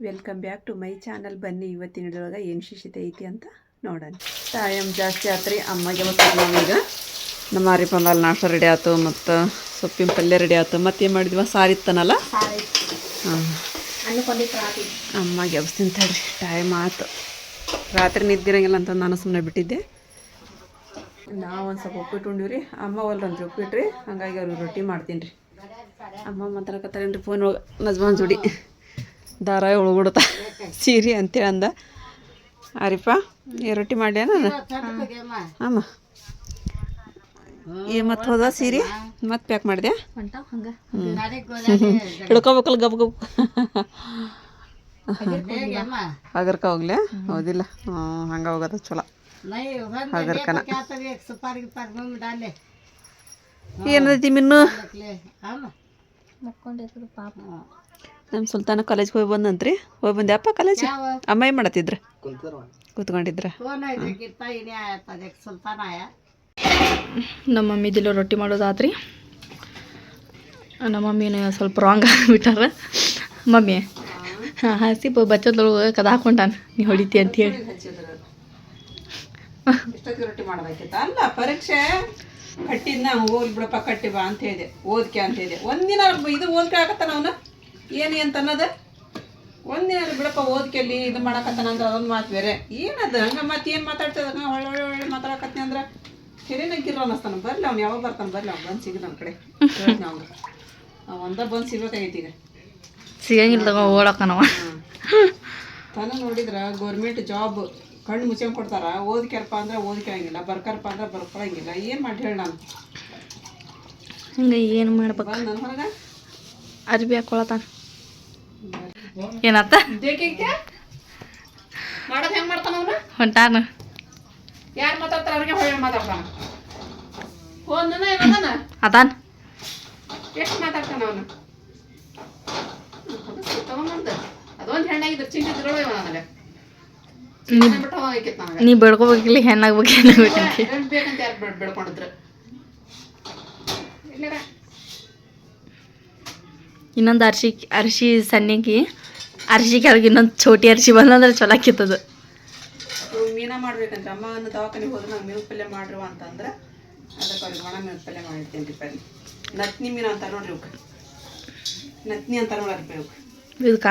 Welcome back to my channel ಬನ್ನಿ ಇವತ್ತಿನ ಇಡುವಾಗ ಏನು ಶಿಷ್ಯತೆ ಐತಿ ಅಂತ ನೋಡೋಣ. ಟೈಮ್ ಜಾಸ್ತಿ ಆತ್ರಿ ಅಮ್ಮಗೆ ಈಗ ನಮ್ಮ ಆರಿಪಂದಲ್ಲಿ ನಾಷ್ಟ ರೆಡಿ ಆಯ್ತು ಮತ್ತು ಸೊಪ್ಪಿನ ಪಲ್ಯ ರೆಡಿ ಆಯ್ತು ಏನು ಮಾಡಿದ್ವಿ? ಸಾರಿತ್ತನಲ್ಲ ಹಾಂ. ಅಮ್ಮಗೆ ಎಬ್ಸ್ತೀನಿ ತಡ್ರಿ ಟೈಮ್ ಆಯ್ತು ರಾತ್ರಿ ನಿದ್ದಿರಂಗಿಲ್ಲ ಅಂತ ನಾನು ಸುಮ್ಮನೆ ಬಿಟ್ಟಿದ್ದೆ. ನಾವು ಒಂದು ಸ್ವಲ್ಪ ಉಪ್ಪಿಟ್ಟು ಉಂಡಿವ್ರಿ. ಅಮ್ಮ ಒಲ್ರಂದ್ರೆ ಉಪ್ಪಿಟ್ಟು ರೀ ಹಂಗಾಗಿ ಅವ್ರಿಗೆ ರೊಟ್ಟಿ ಮಾಡ್ತೀನಿ ರೀ ಅಮ್ಮ ಮಾತಾಡಕತ್ತಾರೇನ್ರಿ ಫೋನ್ ಒಳಗೆ? ನಜ್ಮಾನ್ ಜೋಡಿ. ದಾರ ಉಳ್ಬಿಡುತ್ತ ಸೀರೆ ಅಂತೇಳಿ ಅಂದ. ಈ ರೊಟ್ಟಿ ಮಾಡ್ಯಾನ ಅಮ್ಮ. ಏ, ಮತ್ತೆ ಹೋದ ಸೀರೆ? ಮತ್ತೆ ಪ್ಯಾಕ್ ಮಾಡಿದೆ? ಹಿಡ್ಕೋಬೇಕಲ್ಲ ಗಬ್ ಗಬ್ ಹಗರ್ಕ ಹೋಗ್ಲೆ? ಹೌದಿಲ್ಲ. ಹ್ಞೂ ಹಂಗೆ ಹೋಗದ ಚಲೋ. ಹಗರ್ಕನ. ಏನೈತಿ ಮಿನ್ನು? ನಮ್ಮ ಸುಲ್ತಾನ ಕಾಲೇಜ್ಗೆ ಹೋಗಿ ಬಂದಂತ್ರಿ ಹೋಗಿ ಬಂದ್ಯಪ್ಪ ಕಾಲೇಜ್ ಅಮ್ಮ ಏನು ಮಾಡತ್ತಿದ್ರ? ಕೂತ್ಕೊಂಡಿದ್ರ. ನಮ್ಮ ಮಮ್ಮಿದಿಲ್ಲ ರೊಟ್ಟಿ ಮಾಡೋದಾತ್ರಿ. ನಮ್ಮ ಮಮ್ಮಿನ ಸ್ವಲ್ಪ ರಾಂಗ್ ಆಗಿಬಿಟ್ಟಾರ. ಮಮ್ಮಿ ಹಾಂ ಹಸಿ ಬಚ್ಚದೊಳಗೆ ಕದ ಹಾಕೊಂಡಾನ. ನೀ ಹೊಡಿತಿ ಅಂತ ಹೇಳಿ. ರೊಟ್ಟಿ ಮಾಡ್ಬೇಕಿತ್ತ? ಅಲ್ಲ ಪರೀಕ್ಷೆ ಕಟ್ಟಿದ್ನ ಹೋಗ್ಲಿ ಬಿಡಪ್ಪ ಕಟ್ಟಿ ಬಾ ಅಂತ ಹೇಳಿದೆ. ಓದ್ಕೆ ಅಂತ ಹೇಳಿದೆ. ಒಂದಿನ ಇದು ಓದ್ಕೆ ಆಗತ್ತಾನ ಅವನ ಏನು ಅಂತ ಅನ್ನೋದು? ಒಂದಿನ ಬಿಡಪ್ಪ ಓದ್ಕೆಲ್ಲಿ ಇದು ಮಾಡಕತ್ತಾನ ಅಂದ್ರೆ ಅದೊಂದು ಮಾತು ಬೇರೆ. ಏನದು? ಹಂಗ ಮತ್ತೆ ಏನು ಮಾತಾಡ್ತದ? ಒಳ್ಳೆ ಒಳ್ಳೆ ಒಳ್ಳೆ ಮಾತಾಡಕತ್ತಿ ಅಂದ್ರೆ ಅಂದ್ರೆ ಹಿರಿನಕ್ಕಿರೋ ಅನ್ನಿಸ್ತಾನ. ಬರ್ಲಿ ಅವ್ನು ಯಾವಾಗ ಬರ್ತಾನೆ? ಬರ್ಲಿ ಅವ್ನು ಬಂದು ಸಿಗಿ ನನ್ನ ಕಡೆ. ಅವ್ನು ಒಂದ ಬಂದು ಸಿಗ್ಬೇಕಾಗೈತಿ ಈಗ. ಸಿಗಂಗಿಲ್ಲ ತಗೋ ಓಡಕ್ಕನವ ತಾನ ನೋಡಿದ್ರ ಗೌರ್ಮೆಂಟ್ ಜಾಬ್ ಕಣ್ಣು ಮುಚ್ಕೊಂಡ್ ಕೊಡ್ತಾರ. ಓದ್ಕ್ಯಾರಪ್ಪ ಅಂದ್ರೆ ಓದ್ಕೊಳಂಗಿಲ್ಲ ಬರ್ಕಾರಪ್ಪ ಅಂದ್ರೆ ಬರ್ಕೊಳಂಗಿಲ್ಲ. ಏನು ಮಾಡಿ ಹೇಳಿ ನಾನು? ಹಂಗೆ ಏನು ಮಾಡ್ಬೇಕು? ಹೊರಗ? ಅರ್ಬಿ ಹಾಕೊಳತಾನ. ಏನತ್ತ ದೇಕಿಗೆ ಮಾಡೋದು ಹೆಂಗೆ ಮಾಡ್ತಾನ ಅವನು? ಹೊಂಟಾನ. ಯಾರು ಮಾತಾಡ್ತಾರೆ ಅವ್ರಿಗೆ ಹೊಳ್ಳಿ ಮಾತಾಡ್ತಾನ? ಫೋನ್ ಇವಾಗನ ಅದಾನ. ಎಷ್ಟು ಮಾತಾಡ್ತಾನ ಅವನು? ತಗೊಂಬಂದ. ಅದೊಂದು ಹೆಣ್ಣಾಗಿದ್ದು ನೀ ಬೆಳ್ಕೋಬೇಕಿಲ್ಲ ಹೆಣ್ಣಾಗ್ಬೇಕು ಹೆಣ್ಣಾಗ್ಬೇಕಂತ ಗಂಡ್ ಬೇಕಂತ ಯಾರು ಬೆಳ್ಕೊಂಡಿದ್ರು ಇನ್ನೊಂದು ಅರ್ಶಿ ಅರ್ಶಿ ಸಣ್ಣಗೆ ಅರ್ಶಿ ಕೆಳಗೆ ಇನ್ನೊಂದು ಚೋಟಿ ಅರ್ಶಿ ಬಂದಂದ್ರೆ ಚಲೋ ಆಕಿತ್ತದು ಮೀನಾ ಮಾಡ್ಬೇಕಂದ್ರೆ ಅಮ್ಮ ಒಂದು ದವಾಖಾನೆಗೆ ಹೋದ್ರೆ ನಂಗೆ ಮೀನು ಪಲ್ಯ ಮಾಡ್ರವ ಅಂತಂದ್ರೆ ಅದಕ್ಕೆ ಅವ್ರಿಗೆ ಒಣ ಮೀನು ಪಲ್ಯ ಮಾಡಿರ್ತೀನಿ ರೀ ಪಲ್ಯ ನತ್ನಿ ಮೀನು ಅಂತ ನೋಡ್ರಿ ಇವಕ್ಕೆ ನತ್ನಿ ಅಂತ ನೋಡ್ರಿ ಇವಕ್ಕೆ ಇದಕ್ಕ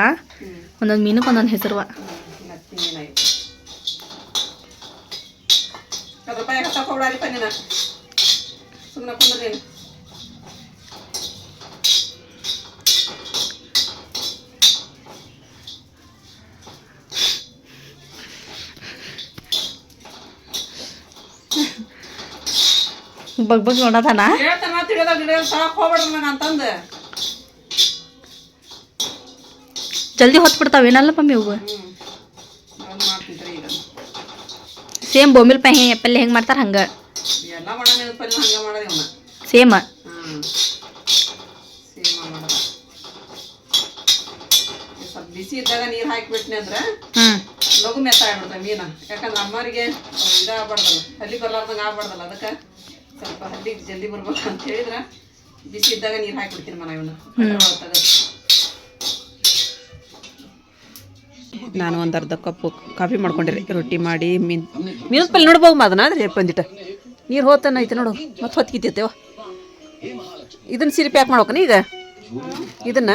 ಒಂದೊಂದು ಮೀನಕ್ಕೆ ಒಂದೊಂದು ಹೆಸರುವ? ನತ್ನಿ ಮೀನ ಅದಪ್ಪ ಹತ್ತಕ್ಕೆ ಹೋಗ್ಬಿಡಾರಿಪ್ಪ ನೀನು ಸುಮ್ಮನೆ ಕುಂದ್ರಿ. ಬಗ್ ಬಗ್ ನೋಡತಾನ ಹೇಳ್ತಾನ ತಿಳಿಯೋದ ಗಿಡ ತಳಕ್ ಹೋಗ್ಬೇಡ್ರಿ ನಂಗೆ ಅಂತಂದು. ಜಲ್ದಿ ಹೊತ್ತು ಬಿಡ್ತಾವ ಏನಲ್ಲ ಮಮ್ಮಿ ಅವು ಹ್ಞೂ ಮಾಡ್ತಿದ್ರಿ ಈಗ. ಸೇಮ್ ಬೊಂಬಿಲ್ ಪೈ ಪಲ್ಯ ಹೆಂಗೆ ಮಾಡ್ತಾರೆ ಹಂಗೆ. ಎಲ್ಲ ಮಾಡೋಣ ಪಲ್ಯ ಹಂಗೆ ಮಾಡೋದು ಇವನ್ನ ಸೇಮ್ ಹ್ಮ್. ಸೇಮ ಮಾಡೋದ ಸ್ವಲ್ಪ ಬಿಸಿ ಇದ್ದಾಗ ನೀರು ಹಾಕಿಬಿಟ್ನಿ ಅಂದ್ರೆ ಹ್ಞೂ ಲಘು ಮೆತ್ತ ಆಗ್ಬಿಡ್ತಾವೆ ಮೀನ. ಯಾಕಂದ್ರೆ ಅಮ್ಮರಿಗೆ ಇದಾಗಬಾರ್ದಲ್ಲ ಹಲ್ಲಿ ಬರ್ಲಾರ್ದಂಗೆ ಆಗ್ಬಾರ್ದಲ್ಲ ಅದಕ್ಕೆ. ಸ್ವಲ್ಪ ಹಲ್ಲಿ ಜಲ್ದಿ ಬರ್ಬೇಕು ಅಂತ ಹೇಳಿದ್ರೆ ಬಿಸಿ ಇದ್ದಾಗ ನೀರು ಹಾಕಿಬಿಡ್ತೀನಿ ಮನ ಇವನ್ನ ನಾನು ಒಂದು ಅರ್ಧ ಕಪ್ಪು ಕಾಫಿ ಮಾಡ್ಕೊಂಡಿರಿ. ರೊಟ್ಟಿ ಮಾಡಿ ಮೀನ್. ಮೀನ್ ಪಲ್ಯ ನೋಡ್ಬೋದು ಅದನ್ನ? ಅದ್ರಿ ಬಂದಿಟ್ಟ. ನೀರು ಹೋತನ ಐತೆ ನೋಡು. ಮತ್ತೆ ಹೊತ್ಕಿತ್ತೇವ ಇದನ್ನ ಸೀರೆ ಪ್ಯಾಕ್ ಮಾಡ್ಬೇಕನ ಈಗ? ಇದನ್ನ?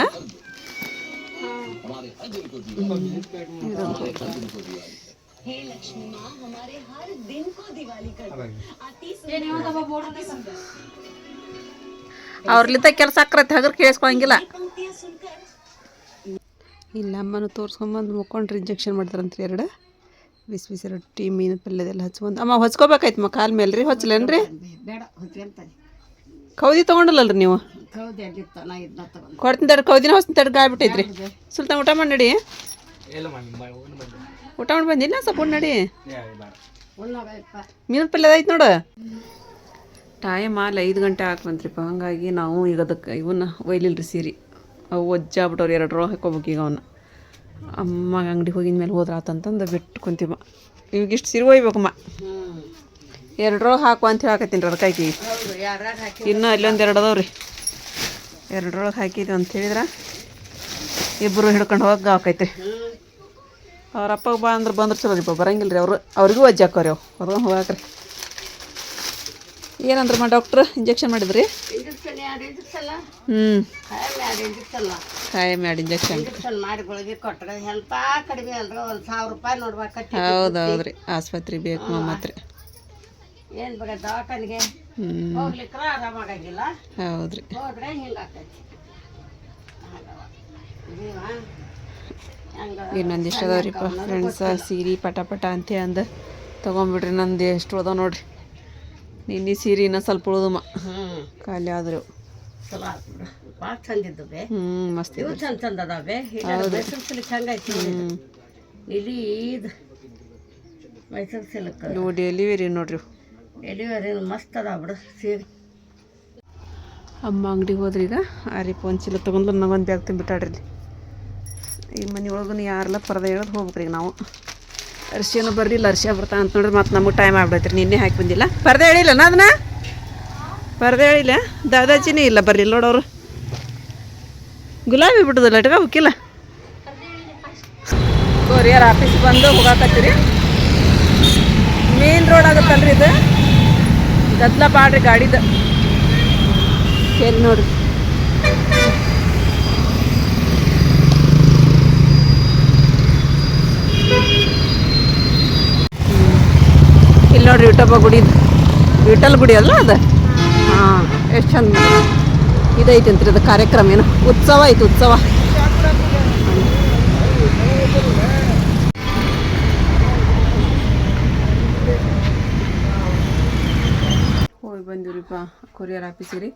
ಅವ್ರಲಿದ್ದ ಕೆಲಸ ಆಕ್ರತ್ತೆ ಹಗರ್ ಕೇಳಿಸ್ಕೊಂಗಿಲ್ಲ ಇಲ್ಲ ಅಮ್ಮನ ತೋರಿಸ್ಕೊಂಬಂದು ಮುಕ್ಕೊಂಡ್ರೆ ಇಂಜೆಕ್ಷನ್ ಮಾಡ್ತಾರಂತ್ರಿ ಎರಡು. ಬಿಸಿ ಬಿಸಿ ರೊಟ್ಟಿ ಮೀನು ಪಲ್ಯದೆಲ್ಲ ಹಚ್ಕೊಂಡು ಅಮ್ಮ ಹೊಚ್ಕೋಬೇಕಾಯ್ತು ಮ ಕಾಲ್ ಮೇಲೆ ರೀ ಹೊಚ್ಚಲೇನ್ರಿ ಬೇಡ ಹೊತ್ಕೊಂತಾನೆ ಕೌದಿ ತೊಗೊಂಡಲ್ಲಲ್ರಿ ನೀವು? ಕೊಡ್ತೀನಿ ತಡ್ರಿ ಕೌದಿನ ಹೊಸ್ತೀನಿ ತಡ್ರಿ ಗಾಯ್ಬಿಟ್ಟೈತ್ರಿ ಸುಲ್ತಾನ್ ಊಟ ಮಾಡಿ ನಡಿ. ಊಟ ಮಾಡಿ ಬಂದಿಲ್ಲ ಸ್ವಲ್ಪ ನಡಿ. ಮೀನು ಪಲ್ಯ ಐತೆ ನೋಡು. ಟೈಮ್ ಆಲ್ ಐದು ಗಂಟೆ ಹಾಕ್ಬಂತ್ರಿಪ್ಪ ಹಾಗಾಗಿ ನಾವು ಈಗ ಅದಕ್ಕೆ ಇವನ್ನ ಒಯ್ಲಿಲ್ರಿ ಸೀರೆ. ಅವು ಒಜ್ಜಾಬಿಟ್ಟವ್ರು ಎರಡು ರೋ ಹಾಕೋಬೇಕು ಈಗ ಅವನ್ನ ಅಮ್ಮ ಅಂಗಡಿ ಹೋಗಿದ ಮೇಲೆ ಹೋದ್ರ ಆತಂತಂದು ಬಿಟ್ಟು ಕುಂತೀವ ಇವಾಗ ಇಷ್ಟು ಸೀರೆ ಒಯ್ಬೇಕಮ್ಮ. ಎರಡು ರೋ ಹಾಕು ಅಂತ ಹೇಳಕತ್ತೀನಿ ರೀ ಅದಕ್ಕಾಗಿ ಇನ್ನೂ ಅಲ್ಲೊಂದು ಎರಡು ಅದಾವ್ರಿ. ರೀ ಎರಡರೊಳಗೆ ಹಾಕಿದ್ವಿ ಅಂತ ಹೇಳಿದ್ರೆ ಇಬ್ಬರು ಹಿಡ್ಕೊಂಡು ಹೋಗಿ ಆಕೈತ್ರಿ ಅವ್ರ ಅಪ್ಪ ಬಾ ಅಂದ್ರೆ ಬಂದ್ರೆ ಚಲೋ ರೀಪ ಬರಂಗಿಲ್ಲ ರೀ ಅವರು. ಅವ್ರಿಗೂ ಅಜ್ಜಿ ಹಾಕೋರಿ ಅವು ಹೋಗ್ರಿ ಹೋಗಾಕ್ರಿ ಮಾ ಡಾಕ್ಟ್ರ್ ಇಂಜೆಕ್ಷನ್ ಮಾಡಿದ್ರಿ? ಹ್ಞೂ ಖಾಯಂ ಎರಡು ಇಂಜೆಕ್ಷನ್? ಹೌದು ಹೌದ್ರಿ ಆಸ್ಪತ್ರೆ ಬೇಕು ಮತ್ತೆ ಏನು ಬೇಗ ದವಾಖಾನಿಗೆ ಹ್ಞೂ ಹೋಗ್ಲಿಕ್ರ ಆರಾಮಾಗಂಗಿಲ್ಲ ಹೌದ್ರಿ. ಹೋದ್ರೆ ಹಿಂಗಾಕೈತಿ. ಇನ್ನೊಂದಿಷ್ಟು ಅದಾವ್ರಿಪ್ಪ ಫ್ರೆಂಡ್ಸ ಸೀರೆ ಪಟ ಪಟ ಅಂತ ಅಂದು. ತೊಗೊಂಬಿಡ್ರಿ, ನಂದು ಎಷ್ಟು ಅದಾವ ನೋಡ್ರಿ. ನಿನ್ನೆ ಸೀರೆ ಇನ್ನೂ ಸ್ವಲ್ಪ ಉಳಿದಮ್ಮ ಖಾಲಿ ಆದ್ರು. ಚಲೋ ಭಾಳ ಚಂದ ಹ್ಞೂ ಚಂದ ಚಂದ ಅದಾವೆ ಮೈಸೂರು ಇಲ್ಲಿ ಮೈಸೂರು ಡೆಲಿವರಿ ನೋಡ್ರಿ. ಡೆಲಿವರಿ ಮಸ್ತ್ ಅದಾವ ಬಿಡು ಸೀರೆ ಅಮ್ಮ ಅಂಗಡಿಗೆ ಹೋದ್ರಿ ಈಗ? ಆರಿಪ ಒಂದು ಚೀಲ ತೊಗೊಂಡ್ಲು ನನಗೊಂದು ಬ್ಯಾಗ್ ತುಂಬಿಟ್ಟಾಡ್ರಿ ಈ ಮನೆ ಒಳಗೂ ಯಾರೆಲ್ಲ ಪರದೆ ಹೇಳೋದು ಹೋಗ್ಬೇಕ್ರಿ ಈಗ ನಾವು. ಅರ್ಶಿಯನ್ನು ಬರಲಿಲ್ಲ ಅರ್ಶಿಯ ಬರ್ತಾ ಅಂತ ನೋಡಿದ್ರೆ ಮತ್ತೆ ನಮಗೆ ಟೈಮ್ ಆಗ್ಬಿಡೈತ್ರಿ, ನಿನ್ನೆ ಹಾಕಿ ಬಂದಿಲ್ಲ. ಪರದೆ ಹೇಳಿಲ್ಲ ನಾ ಅದನ್ನ? ಪರದೆ ಹೇಳಿಲ್ಲ? ದಾದಾಜಿನೇ ಇಲ್ಲ ಬರಲಿಲ್ಲ ನೋಡೋರು. ಗುಲಾಬಿ ಬಿಟ್ಟದಲ್ಲ ಇಟ್ಕ ಹೋಗಿಲ್ಲ ಕೊರಿಯರ್ ಆಫೀಸ್ ಬಂದು ಹೋಗಾಕತ್ತೀರಿ. ಮೇನ್ ರೋಡ್ ಆಗುತ್ತಲ್ರಿ ಇದು? ಗದ್ದಲ ಬಾಡ್ರಿ ಗಾಡಿದು. ಸರಿ ನೋಡ್ರಿ. ಇಲ್ಲಿ ನೋಡ್ರಿ ವಿಠೋಬ ಗುಡಿ ವಿಠಲ್ ಗುಡಿ ಅಲ್ಲ ಅದು? ಹಾಂ, ಎಷ್ಟು ಚಂದ ಇದೈತಿ ಅಂತ್ರಿ ಅದು ಕಾರ್ಯಕ್ರಮ ಏನು? ಉತ್ಸವ ಐತಿ, ಉತ್ಸವ. ಹೋಗಿ ಬಂದಿವ್ರಿಪ್ಪ, ಕೊರಿಯರ್ ಆಫೀಸಿಗೆ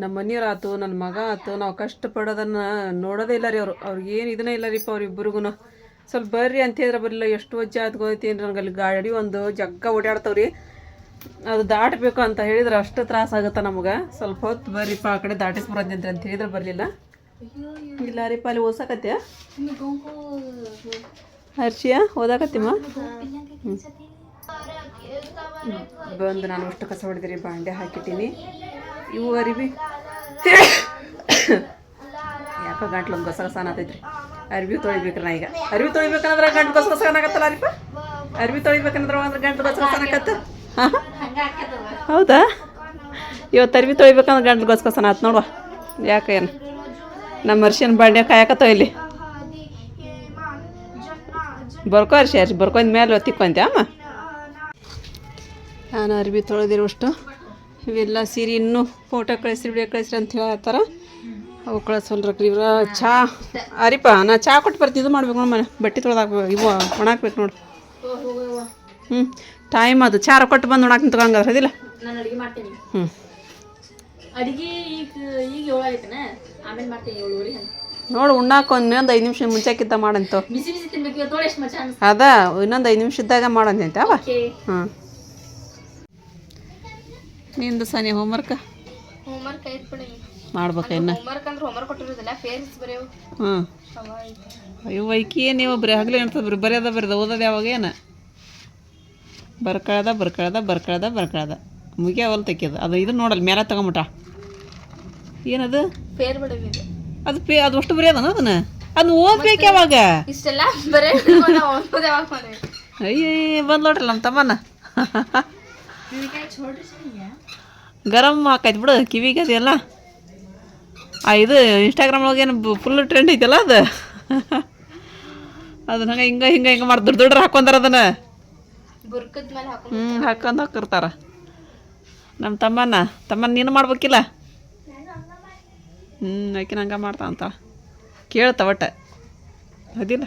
ನಮ್ಮ ಮನೆಯವ್ರು ಆಯ್ತು ನನ್ನ ಮಗ ಆಯ್ತು ನಾವು ಕಷ್ಟಪಡೋದನ್ನ ನೋಡೋದೇ ಇಲ್ಲ ರೀ ಅವರು. ಅವ್ರಿಗೆ ಏನು ಇದನ್ನೇ ಇಲ್ಲ ರೀಪ್ಪ ಅವ್ರಿಬ್ಬರಿಗೂ ಸ್ವಲ್ಪ ಬರ್ರಿ ಅಂತ ಹೇಳಿದ್ರೆ ಬರಲಿಲ್ಲ. ಎಷ್ಟು ವಜ್ಜೆ ಆತು ಗೊತ್ತೇನು ನನಗೆ ಅಲ್ಲಿ ಗಾಡಿ ಒಂದು ಜಗ್ಗ ಓಡಾಡ್ತಾವ್ರಿ. ಅದು ದಾಟಬೇಕು ಅಂತ ಹೇಳಿದ್ರೆ ಅಷ್ಟು ತ್ರಾಸ ಆಗುತ್ತೆ ನಮ್ಗೆ. ಸ್ವಲ್ಪ ಹೊತ್ತು ಬರ್ರಿಪ್ಪ ಆ ಕಡೆ ದಾಟಿಸ್ಬರಂತೆ ಅಂತ ಹೇಳಿದ್ರೆ ಬರಲಿಲ್ಲ. ಇಲ್ಲ ರೀಪ್ಪ ಅಲ್ಲಿ ಓದ್ಸಕತ್ಯ ಹರ್ಷಿಯ, ಓದಾಕತ್ತಿಮ್ಮ? ಬಂದು ನಾನು ಅಷ್ಟು ಕಸ ಹೊಡೆದಿರಿ, ಬಾಂಡೆ ಹಾಕಿಟ್ಟಿನಿ. ಇವು ಅರಿವಿ ಯಾಕೋ ಗಂಟ್ಲೊಂದು ಗಸ ಅನ್ನತೈತ್ರಿ ಅರ್ವಿ ತೊಳಿಬೇಕ್ರಿ ನಾ ಈಗ. ಅರ್ವಿ ತೊಳಿಬೇಕಂದ್ರೆ ಗಂಟು ಬಸ್ ಅನ್ನಕತ್ತಲ್ಲ ಅರಿಪ? ಅರ್ವಿ ತೊಳಿಬೇಕಂದ್ರೆ ಅಂದ್ರೆ ಗಂಟು ಬಸ್ ಅನ್ನಕತ್ತ ಹೌದಾ? ಇವತ್ತು ಅರ್ವಿ ತೊಳಿಬೇಕಂದ್ರೆ ಗಂಟು ಬಸ್ ಕಸನ ಆತ್ ನೋಡುವ. ಯಾಕೆ ಏನು? ನಮ್ಮ ಅರ್ಶಿನ ಬಾಂಡೆ ಕಾಯಕತ್ತವ ಇಲ್ಲಿ. ಬರ್ಕೋ ಅರ್ಶಿ ಅರ್ಶಿ ಬರ್ಕೊಂಡ ಮೇಲೆ ತಿಕ್ಕೊಂತೆ ಅಮ್ಮ? ನಾನು ಅರ್ಬಿ ತೊಳೆದಿರುವಷ್ಟು ಇವೆಲ್ಲ ಸೀರೆ ಇನ್ನೂ ಫೋಟೋ ಕಳಿಸ್ರಿ ವಿಡಿಯೋ ಕಳಿಸ್ರಿ ಅಂತ ಹೇಳ್ತಾರ ಅವು ಕಳಿಸಲ್ರಿ ಇವ್ರ. ಚಾ. ಅರಿಪ ನಾ ಚಾ ಕೊಟ್ಟು ಬರ್ತೀನಿ ಇದು ಮಾಡ್ಬೇಕು ನೋಡಿ ಮನೆ. ಬಟ್ಟೆ ತೊಳ್ದಾಕ ಇವು ಒಣಾಕ್ಬೇಕು ನೋಡಿ. ಹ್ಞೂ ಟೈಮ್ ಅದು. ಚಾರ ಕೊಟ್ಟು ಬಂದು ಒಣಾಕ್ ನಿಂತ್ಕೊಂಗಾರ ಅದಿಲ್ಲ? ನಾನು ಅಡುಗೆ ಮಾಡ್ತೇನೆ. ಹ್ಞೂ ನೋಡು ಉಣ್ಣಾಕ ಒಂದು ಒಂದು ಐದು ನಿಮಿಷ ಮುಂಚೆಕ್ಕಿದ್ದ ಮಾಡಂತ. ಅದ ಇನ್ನೊಂದು ಐದು ನಿಮಿಷ ಇದ್ದಾಗ ಮಾಡಂತೆ ಅವ? ಓಕೆ ಹಾಂ. ನಿಂದು ಸನಿ ಹೋಮ್ವರ್ಕ್ ಹೋಮ್ವರ್ಕ್ ಮಾಡ್ಬೇಕು ಇನ್ನು. ಹೋಮ್ವರ್ಕ್ ಅಂದ್ರೆ ಹೋಮ್ವರ್ಕ್ ಕೊಟ್ಟಿರೋದಿಲ್ಲ ಫೇರ್ಸ್ ಬರೆಯವು ಹ್ಞೂ ಅವ ಅಯ್ಯೋ ವೈಕಿ ನೀವು ಬರೀ ಹಗಲೇ ಅಂತ ಬರೀ ಬರೆಯೋದ ಬರೆದ ಓದೋದು ಯಾವಾಗ ಏನು? ಬರ್ಕಳ್ದ ಬರ್ಕಳ್ದ ಬರ್ಕಳ್ದ ಮುಗಿಯ ಹೊಲ್ ತೆಕ್ಕಿದ ಅದು ಇದು ನೋಡಲ್ಲ ಮೇಲೆ ತಗೊಂಬಿಟ್ಟ. ಏನದು? ಫೇರ್ ಅದು ಪೇ ಅದು ಅಷ್ಟು ಬರೆಯೋದನ ಅದನ್ನ? ಅದನ್ನ ಓದ್ಬೇಕು ಯಾವಾಗ? ಇಷ್ಟೆಲ್ಲ ಬರೇ ಅಯ್ಯ ಬಂದ್ ನೋಡ್ರಿ ನಮ್ಮ ತಮ್ಮನ. ಗರಂ ಹಾಕೈತೆ ಬಿಡು ಕಿವಿಗೆ ಅದೆಲ್ಲ. ಇದು ಇನ್ಸ್ಟಾಗ್ರಾಮ್ ಒಳಗೇನು ಫುಲ್ ಟ್ರೆಂಡ್ ಐತಲ್ಲ ಅದು? ಅದನ್ನ ಹಂಗೆ ಹಿಂಗೆ ಹಿಂಗೆ ಹಿಂಗೆ ಮಾಡಿ ದೊಡ್ಡ ದೊಡ್ಡ ಹಾಕೊಂತಾರ ಅದನ್ನ. ಹ್ಞೂ ಹಾಕೊಂಡು ಹಾಕಿರ್ತಾರ. ನಮ್ಮ ತಮ್ಮನ ತಮ್ಮನ ನೀನು ಮಾಡ್ಬೇಕಿಲ್ಲ? ಹ್ಞೂ ಆಕಿನ ಹಂಗೆ ಮಾಡ್ತಾ ಅಂತ. ಕೇಳ್ತಾ ಒಟ್ಟು. ಅದಿಲ್ಲ.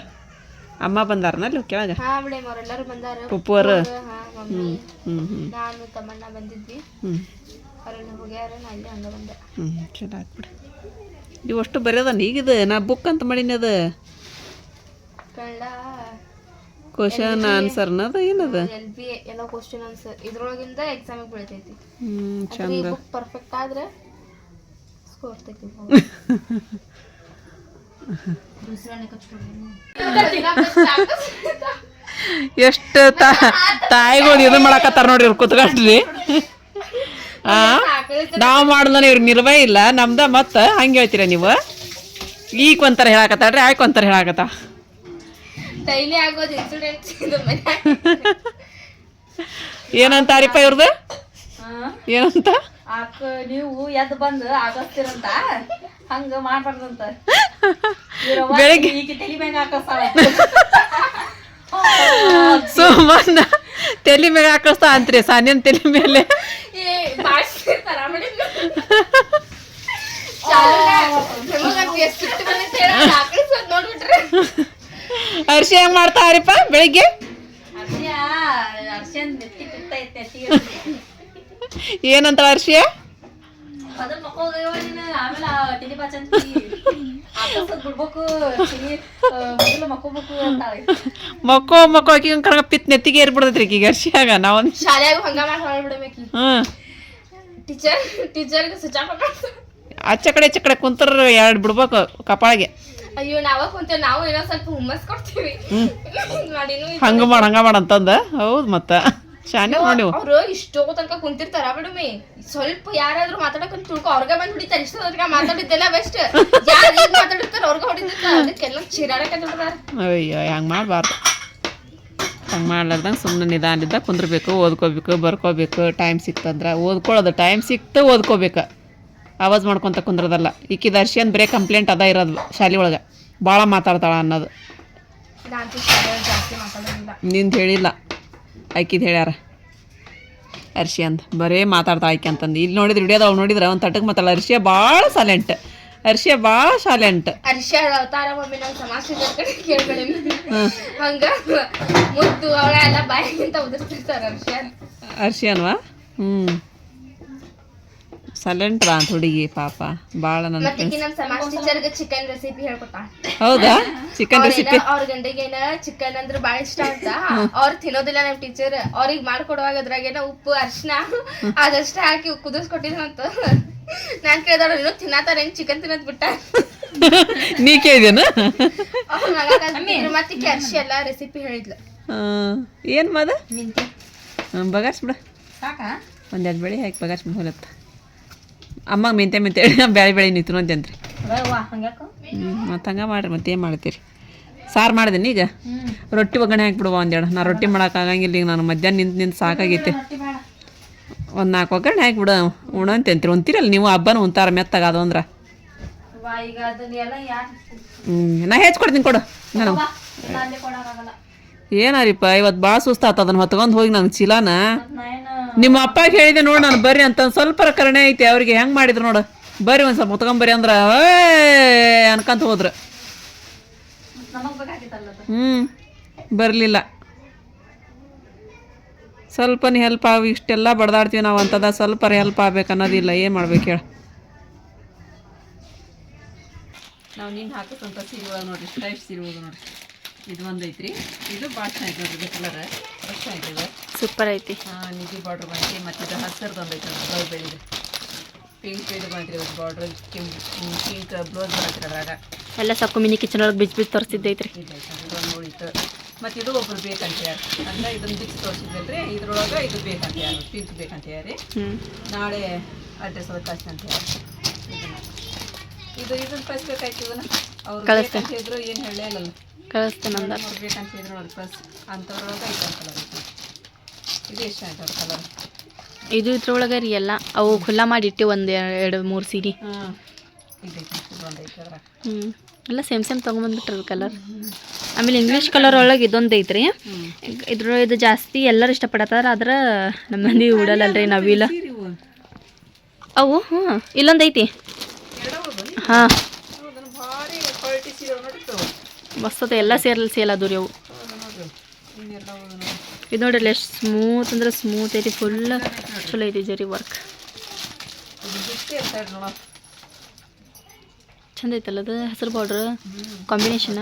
ಅಮ್ಮ ಬಂದಾರನಲ್ಲಿ ಕೆಳಗೆ? ಹಾ ಬಿಡಿ ಅವರೆಲ್ಲರೂ ಬಂದಾರ. ಪುಪ್ಪರು ಹಾ ಮಮ್ಮಿ. ಹ್ಞೂ ಹ್ಞೂ ಬಂದಿದ್ವಿ. ಹ್ಞೂ ಅವರೆಲ್ಲ ಹೋಗ್ಯಾರ ನಾ ಹಂಗ ಬಂದೆ. ಹ್ಞೂ ಚಲೋ ಆಯ್ತು ಬಿಡಿ. ಇವು ಅಷ್ಟು ಈಗಿದು? ನಾ ಬುಕ್ ಅಂತ ಮಾಡೀನಿ ಅದು. ಕನ್ನಡ ಕ್ವಶನ್ ಆನ್ಸರ್ನ ಅದು ಏನದು? ಎಲ್ ಬಿ ಎಲ್ಲ ಕ್ವಶನ್ ಆನ್ಸರ್ ಇದ್ರೊಳಗಿಂದ ಎಕ್ಸಾಮಿಗೆ ಬೀಳ್ತೈತಿ. ಹ್ಞೂ ಈ ಚಂದ. ಬುಕ್ ಪರ್ಫೆಕ್ಟ್ ಆದ್ರೆ ಸ್ಕೋರ್ ತೆಗಿಬೋದು ಎಷ್ಟು ತಾಯಿಗಳು ಇದು ಮಾಡಕತ್ತಾರ ನೋಡ್ರಿ ಇವ್ರು ಕುತ್ಕೊಂಡ್ರಿ. ಆ? ನಾವು ಮಾಡ್ದನ ಇವ್ರ ನಿರ್ವಹ ಇಲ್ಲ ನಮ್ದ ಮತ್ತ ಹಂಗೆ ಹೇಳ್ತೀರ ನೀವು? ಈಗ ಒಂಥರ ಹೇಳಾಕತ್ತಾಳ್ರಿ ಆಯ್ಕೆ ಒಂಥರ ಹೇಳಾಕತ್ತ? ಡೈಲಿ ಆಗೋದು ಇನ್ಸಿಡೆಂಟ್ಸ್ ಇದು ಮನೆ. ಏನಂತಾರಿಪ್ಪ ಇವ್ರದ್ದು ಏನಂತ? ಆಕ ನೀವು ಎದ್ದು ಬಂದು ಆಗಸ್ತಿರಂತ ಹಂಗ ಮಾಡ್ಬಾರ್ದಂತ. ಬೆಳಿಗ್ಗೆ ಈಗ ತಲಿ ಮ್ಯಾಗ ಹಾಕಸ್ತಾಳ ಸುಮ್ಮನ ತಲೆ ಮೇಲೆ ಹಾಕಿಸ್ತಾ ಅಂತ್ರಿ ಸಾನಿಯನ್ ತಲೆ ಮೇಲೆ. ಅರ್ಶಿ ಹೆಂಗ್ ಮಾಡ್ತಾರಿಪ್ಪ ಬೆಳಿಗ್ಗೆ ಅರ್ಶಿಯ ಅರ್ಶಿಯನ್ ನೆತ್ತಿ ಬಿತ್ತೈತೆ ನೆತ್ತಿಗೆ ಏನಂತ ಅರ್ಶಿಯ ಅದ್ರ ಮಕ್ಕೋಗವ ನೀನು ಆಮೇಲೆ ತಿಳಿ ಬಾಚಂತಿ ಹಾಕಸದ್ ಬಿಡ್ಬೇಕು ತಿಳಿ ಮೊದಲು ಮಕ್ಕೋಬೇಕು ಅಂತಾಳೆ ಮಕ್ಕೋ ಮಕ್ಕೋ ಆಕಿ ಕರ್ಗ ಪಿತ್ ನೆತ್ತಿಗೆ ಏರ್ಬಿಡ್ತೈತ್ರಿ ಈಗ ಅರ್ಶಿಯಾಗ ನಾವೊಂದ್ ಶಾಲ್ಯಾಗ ಹಂಗ ಮಾಡಿ ಹೊರಡ್ಬಿಡ್ಬೇಕು ಹ್ಮ್ ಟೀಚರ್ ಟೀಚರ್ಗೆ ಸ್ವಿಚ್ ಆಫ್ ಆಚೆ ಕಡೆ ಈಚೆ ಕಡೆ ಕುಂತರ ಎರಡು ಬಿಡ್ಬೇಕು ಕಪಾಳಿಗೆ. ಅಯ್ಯೋ ನಾವ ಕುಂತೇವ್ ನಾವು ಏನೋ ಸ್ವಲ್ಪ ಹುಮ್ಮಸ್ ಕೊಡ್ತೀವಿ. ಮಾಡಿನೂ ಹಂಗ ಮಾಡ ಹಂಗ ಮಾಡ ಅಂತಂದ? ಹೌದು ಮತ್ತ. ಶಾನೆ ನೋಡಿ. ಅವ್ರು ಇಷ್ಟೋ ತನಕ ಕುಂತಿರ್ತಾರ ಬಿಡುಮಿ ಸ್ವಲ್ಪ ಯಾರಾದ್ರೂ ಮಾತಾಡಕ್ ತಿಳ್ಕೊ ಅವ್ರಿಗೆ ಬಂದ್ ಹೊಡಿತಾರ ಇಷ್ಟ ತನಕ ಮಾತಾಡಿದ್ದೆಲ್ಲ ಬೆಸ್ಟ್ ಯಾರು ಮಾತಾಡಿರ್ತಾರ ಅವ್ರಿಗೆ ಹೊಡಿದಿರ್ತಾರ ಅದಕ್ಕೆಲ್ಲ ಚಿರಾಡಕ್ಕೆ ಅಯ್ಯೋ ಹಂಗ ಮಾಡಬಾರ್ದು. ಹಂಗೆ ಮಾಡ್ಲಾರ್ದಂಗೆ ಸುಮ್ಮನೆ ನಿಧಾನದಿಂದ ಕುಂದ್ರಬೇಕು, ಓದ್ಕೋಬೇಕು, ಬರ್ಕೋಬೇಕು ಟೈಮ್ ಸಿಕ್ತಂದ್ರೆ ಓದ್ಕೊಳ್ಳೋದು ಟೈಮ್ ಸಿಕ್ತು, ಓದ್ಕೋಬೇಕು. ಆವಾಜ್ ಮಾಡ್ಕೊತ ಕುಂದ್ರದಲ್ಲ. ಈಕಿದ ಅರ್ಶಿಯನ್ ಬರೀ ಕಂಪ್ಲೇಂಟ್ ಅದ ಇರೋದು ಶಾಲೆ ಒಳಗೆ. ಭಾಳ ಮಾತಾಡ್ತಾಳ ಅನ್ನೋದು. ನಿಂದು ಹೇಳಿಲ್ಲ. ಆಕಿದ್ ಹೇಳ್ಯಾರ. ಅರ್ಶಿ ಅಂತ ಬರೇ ಮಾತಾಡ್ತಾ ಆಯ್ಕೆ ಅಂತಂದು. ಇಲ್ಲಿ ನೋಡಿದ್ರೆ, ಹಿಡಿಯೋದು ಅವ್ಳು ನೋಡಿದ್ರೆ? ಒಂದು ತಟಕ್ಕೆ ಮಾತಾಡ ಅರ್ಶಿಯ ಭಾಳ ಸೈಲೆಂಟ್ ಅರ್ಶಿಯ ಭಾಳ ಶಾಲೆಂಟ್ ಅರ್ಷ ಅವತಾರ ಒಮ್ಮೆ ನಮ್ಮ ಸಮಾಜ ಕಡೆ ಕೇಳ್ಬೇಡಿ ಹಂಗ ಮುದ್ದು ಅವಳ ಎಲ್ಲ ಬಾಯಿಗಿಂತ ಉದರ್ಸ್ತಿರ್ತಾರ ಅರ್ಷ ಅರ್ಶಿ ಹ್ಮ್. ಸೈಲೆಂಟ್ ಬಾ ಅಂತ ಹುಡುಗಿ ಪಾಪ. ಭಾಳ ನನ್ನ ಮತ್ತೆ ನಮ್ಮ ನಮ್ ಸಮಾಜ ಟೀಚರ್ಗೆ ಚಿಕನ್ ರೆಸಿಪಿ ಹೇಳ್ಕೊಟ್ಟ. ಹೌದಾ? ಚಿಕನ್ ರೆಸಿಪಿ ಅವ್ರ ಗಂಡಿಗೇನ ಚಿಕನ್ ಅಂದ್ರೆ ಬಾಳ ಇಷ್ಟ ಅಂತ. ಅವ್ರು ತಿನ್ನೋದಿಲ್ಲ ನಮ್ಮ ಟೀಚರ್ ಅವ್ರಿಗೆ ಮಾಡ್ಕೊಡುವಾಗ ಅದ್ರಾಗೇನ ಉಪ್ಪು ಅರ್ಶಿನ ಅದಷ್ಟೇ ಹಾಕಿ ಕುದಿಸ್ಕೊಟ್ಟಿದ್ರಂತ ನಾನ್ ಕೇಳ್ದಾಳ ಇನ್ನೂ ತಿನ್ನತಾರ ಹೆಂಗ್ ಚಿಕನ್ ತಿನ್ನೋದ್ ಬಿಟ್ಟ? ನೀ ಕೇಳಿದೇನ? ಅವ್ರ್ ಮಗ ಕಲ್ತಿದ್ರು. ಮತ್ತೆ ಈಕಿ ಎಲ್ಲ ರೆಸಿಪಿ ಹೇಳಿದ್ಲು. ಏನು ಮದ? ಮಿಂತಿ. ಬಗಾಸ್ ಬಿಡ. ಸಾಕಾ? ಒಂದೆರಡು ಬೆಳೆ ಹಾಕಿ ಬಗಾಸ್ ಬಿಡ ಹೊಲತ್ತ ಅಮ್ಮ ಮೆಂತೆ ಮೆಂತೆ ಬೇಳೆ ಬೆಳೆ ನಿಂತು ಅಂತೇನ್ರಿ ಹಂಗ್ಯಾಕ ಹ್ಞೂ ಮತ್ತು ಹಂಗೆ ಮಾಡ್ರಿ ಮತ್ತೆ ಏನು ಮಾಡ್ತೀರಿ? ಸಾರು ಮಾಡಿದೀನಿ ಈಗ? ರೊಟ್ಟಿ ಒಗ್ಗರಣೆ ಹಾಕ್ಬಿಡುವ ಒಂದೆರಡು ನಾ ರೊಟ್ಟಿ ಮಾಡೋಕ್ಕಾಗಂಗಿಲ್ಲ ಈಗ ನಾನು ಮಧ್ಯಾಹ್ನ ನಿಂತು ನಿಂತು ಸಾಕಾಗೈತೆ. ಒಂದು ನಾಲ್ಕು ಒಗ್ಗರಣೆ ಹಾಕ್ಬಿಡು. ಉಣ ಅಂತಂತೀರಿ. ಉಂತೀರಲ್ಲ ನೀವು? ಹಬ್ಬನ ಉಂತಾರ ಮೆತ್ತಾಗ ಅದು ಅಂದ್ರೆ ಹ್ಞೂ ನಾ ಹೆಚ್ಕೊಡ್ತೀನಿ ಕೊಡು. ನಾನು. ಏನಾರಿಪ್ಪ ಇವತ್ತು ಭಾಳ ಸುಸ್ತಾತ ಅದನ್ನ ಹೊತ್ಕೊಂಡು ಹೋಗಿ ನನ್ನ ಚೀಲಾನ. ನಿಮ್ಮ ಅಪ್ಪಗೆ ಹೇಳಿದೆ ನೋಡು ನಾನು ಬರ್ರಿ ಅಂತ ಸ್ವಲ್ಪ ಕರುಣೆ ಐತಿ ಅವ್ರಿಗೆ ಹೆಂಗೆ ಮಾಡಿದ್ರು ನೋಡು. ಬರ್ರಿ ಒಂದು ಸ್ವಲ್ಪ ಹೊತ್ಕೊಂಬರ್ರಿ ಅಂದ್ರೆ ಅನ್ಕಂತ ಹೋದ್ರು. ಹ್ಞೂ ಬರಲಿಲ್ಲ. ಸ್ವಲ್ಪ ಹೆಲ್ಪ್ ಆಗಿ ಇಷ್ಟೆಲ್ಲ ಬಡ್ದಾಡ್ತೀವಿ ನಾವು ಅಂತದ ಸ್ವಲ್ಪ ಹೆಲ್ಪ್ ಆಗ್ಬೇಕು ಅನ್ನೋದಿಲ್ಲ. ಏನು ಮಾಡ್ಬೇಕು ಹೇಳಿ. ನಾವು ನೀನು ಹಾಕಿಸ್ಕೊಂತ ಸೀರೆ ಒಳಗೆ ನೋಡ್ರಿ ಸ್ಟೈಫ್ ಸೀರೆ ಒಳಗೆ ನೋಡ್ರಿ. ಇದು ಒಂದು ಐತ್ರಿ ಇದು ಭಾಳ ಚೆನ್ನಾಗಿ ನೋಡ್ರಿ ಕಲರ್ ಫ್ರೆಶ್ ಆಗಿದೆ ಸೂಪರ್ ಐತಿ. ಹಾಂ ನಿಧಿ ಬಾರ್ಡ್ರ್ ಬಂತು ಮತ್ತು ಇದು ಹಸಿರ್ದು ಒಂದು ಐತೆ ಬ್ಲೌಸ್ ಬೆಳಿದೆ ಪಿಂಕ್ ಇದು ಬಂತ್ರಿ ಅದು ಬಾರ್ಡ್ರ್ ಕೆಂಪು ಪಿಂಕ್ ಬ್ಲೌಸ್ ಬಂತ್ರಿ ಅದ್ರಾಗ. ಎಲ್ಲ ಸಕ್ಕು ಮಿನಿ ಕಿಚನ್ ಒಳಗೆ ಬಿಜ್ ಬಿಜ್ ತೋರಿಸಿದ್ದೈತ್ರಿ. ಇದೈತೆ ಒಂದು ಉಳಿತು ಮತ್ತು ಇದು ಒಬ್ರು ಬೇಕಂತ ಹೇಳಿ ಅಂದ್ರೆ ಇದನ್ನು ಬಿಚ್ಚಿ ತೋರಿಸಿದ್ರಿ ಇದ್ರೊಳಗೆ ಇದು ಬೇಕಂತ ಹೇಳಿ ಪಿಂಕ್ ಬೇಕಂತ ಹೇಳಿ ಹ್ಞೂ ನಾಳೆ ಅಡ್ರೆಸ್ ಅದು ಕಳ್ಸಿ ಅಂತ ಇದನ್ನ ಇದು ಇದನ್ನ ಕಳಿಸ್ಬೇಕಾಯ್ತು ಇದನ್ನ ಅವ್ರು. ಬೇಕಂತ ಇದ್ರು ಏನು ಹೇಳಲೇ ಇಲ್ಲಲ್ಲ. ಕಳಿಸ್ತೇನೆ ಅಂದ್ರೆ ಅವ್ರು ಬೇಕಂತ ಇದ್ರು ಅವ್ರು ಕಳಿಸ್ ಅಂಥವ್ರೊಳಗೆ ಇದು ಕಲರ್ ಇದು ಎಷ್ಟು ಆಯ್ತು ಕಲರ್ ಇದು ಇದ್ರೊಳಗೆ ರೀ ಎಲ್ಲ. ಅವು ಖುಲ್ಲಾ ಮಾಡಿ ಇಟ್ಟು ಒಂದು ಎರಡು ಮೂರು ಸೀರೆ. ಹಾಂ ಇದೈತೆ ಇದೊಂದು ಐತೆ ಅದ್ರಾಗ. ಹ್ಞೂ ಎಲ್ಲ ಸೇಮ್ ಸೇಮ್ ತೊಗೊಂಬಂದ್ಬಿಟ್ರಲ್ಲ ಕಲರ್ ಆಮೇಲೆ ಇಂಗ್ಲೀಷ್ ಕಲರ್ ಒಳಗೆ ಇದೊಂದು ಐತ್ರಿ. ಇದ್ರ ಇದು ಜಾಸ್ತಿ ಎಲ್ಲರೂ ಇಷ್ಟಪಡತ್ತಾರ ಆದ್ರೆ ನಮ್ಮ ಮಂದಿ ಉಡಲ್ಲಲ್ರಿ ನಾವಿಲ್ಲ. ಇವು ಅವು ಹ್ಞೂ ಇಲ್ಲೊಂದು ಐತಿ. ಹಾಂ. ಮಸ್ತ್ ಎಲ್ಲ ಸೇರಲ್ ಸೇಲ್ ಅದು ರೀ ಅವು. ಇದು ನೋಡ್ರಿ ಎಷ್ಟು ಸ್ಮೂತ್ ಅಂದ್ರೆ ಸ್ಮೂತ್ ಐತಿ ಫುಲ್ ಚಲೋ ಐತಿ ಜರಿ ವರ್ಕ್ ಚಂದ ಐತಲ್ಲ ಅದು ಹೆಸರು ಬಾರ್ಡ್ರ್ ಕಾಂಬಿನೇಷನ್